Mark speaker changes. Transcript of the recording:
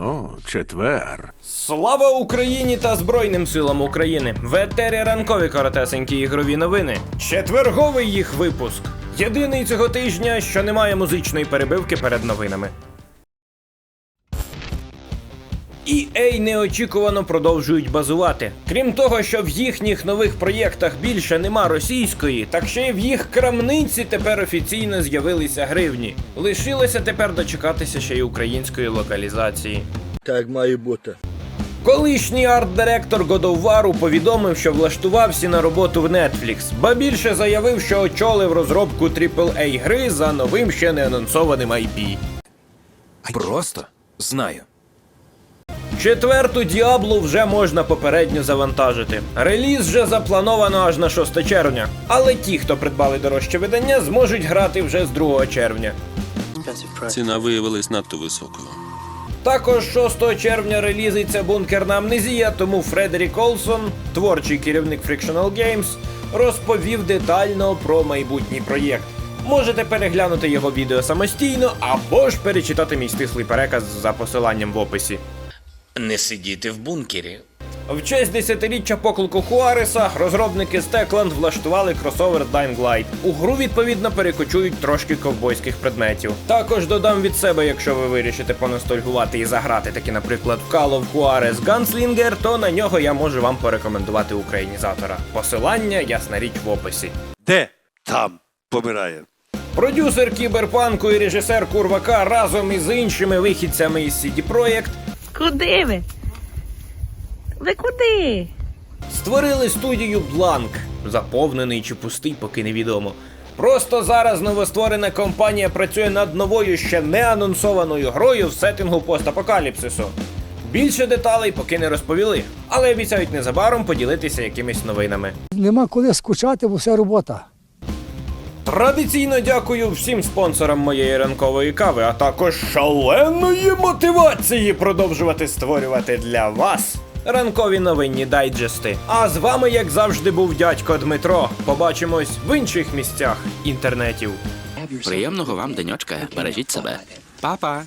Speaker 1: О, четвер.
Speaker 2: Слава Україні та Збройним силам України! В етері ранкові коротесенькі ігрові новини. Четверговий їх випуск. Єдиний цього тижня, що немає музичної перебивки перед новинами. EA неочікувано продовжують базувати. Крім того, що в їхніх нових проєктах більше нема російської, так ще й в їх крамниці тепер офіційно з'явилися гривні. Лишилося тепер дочекатися ще й української локалізації.
Speaker 3: Так має бути.
Speaker 2: Колишній арт-директор God повідомив, що влаштувався на роботу в Netflix, ба більше заявив, що очолив розробку AAA гри за новим ще не анонсованим IP.
Speaker 4: Просто знаю.
Speaker 2: Четверту Діаблу вже можна попередньо завантажити. Реліз вже заплановано аж на 6 червня. Але ті, хто придбали дорожче видання, зможуть грати вже з 2 червня.
Speaker 5: Ціна виявилась надто високою.
Speaker 2: Також 6 червня релізиться бункерна амнезія, тому Фредерік Олсон, творчий керівник Frictional Games, розповів детально про майбутній проєкт. Можете переглянути його відео самостійно або ж перечитати мій стислий переказ за посиланням в описі.
Speaker 6: Не сидіти в бункері.
Speaker 2: В честь десятиріччя поклику Хуареса розробники з Techland влаштували кросовер Dying Light. У гру відповідно перекочують трошки ковбойських предметів. Також додам від себе, якщо ви вирішите поностальгувати і заграти таки, наприклад, в Call of Juarez Gunslinger, то на нього я можу вам порекомендувати українізатора. Посилання, ясна річ, в описі.
Speaker 7: Де там помирає?
Speaker 2: Продюсер кіберпанку і режисер Курвака разом із іншими вихідцями із CD Projekt
Speaker 8: Куди ви? Ви куди?
Speaker 2: Створили студію Бланк, заповнений чи пустий, поки невідомо. Просто зараз новостворена компанія працює над новою ще не анонсованою грою в сеттингу постапокаліпсису. Більше деталей поки не розповіли, але обіцяють незабаром поділитися якимись новинами.
Speaker 9: Нема коли скучати, бо все робота.
Speaker 2: Традиційно дякую всім спонсорам моєї ранкової кави, а також шаленої мотивації продовжувати створювати для вас ранкові новинні дайджести. А з вами, як завжди, був дядько Дмитро. Побачимось в інших місцях інтернетів.
Speaker 6: Приємного вам денечка. Бережіть себе. Па-па.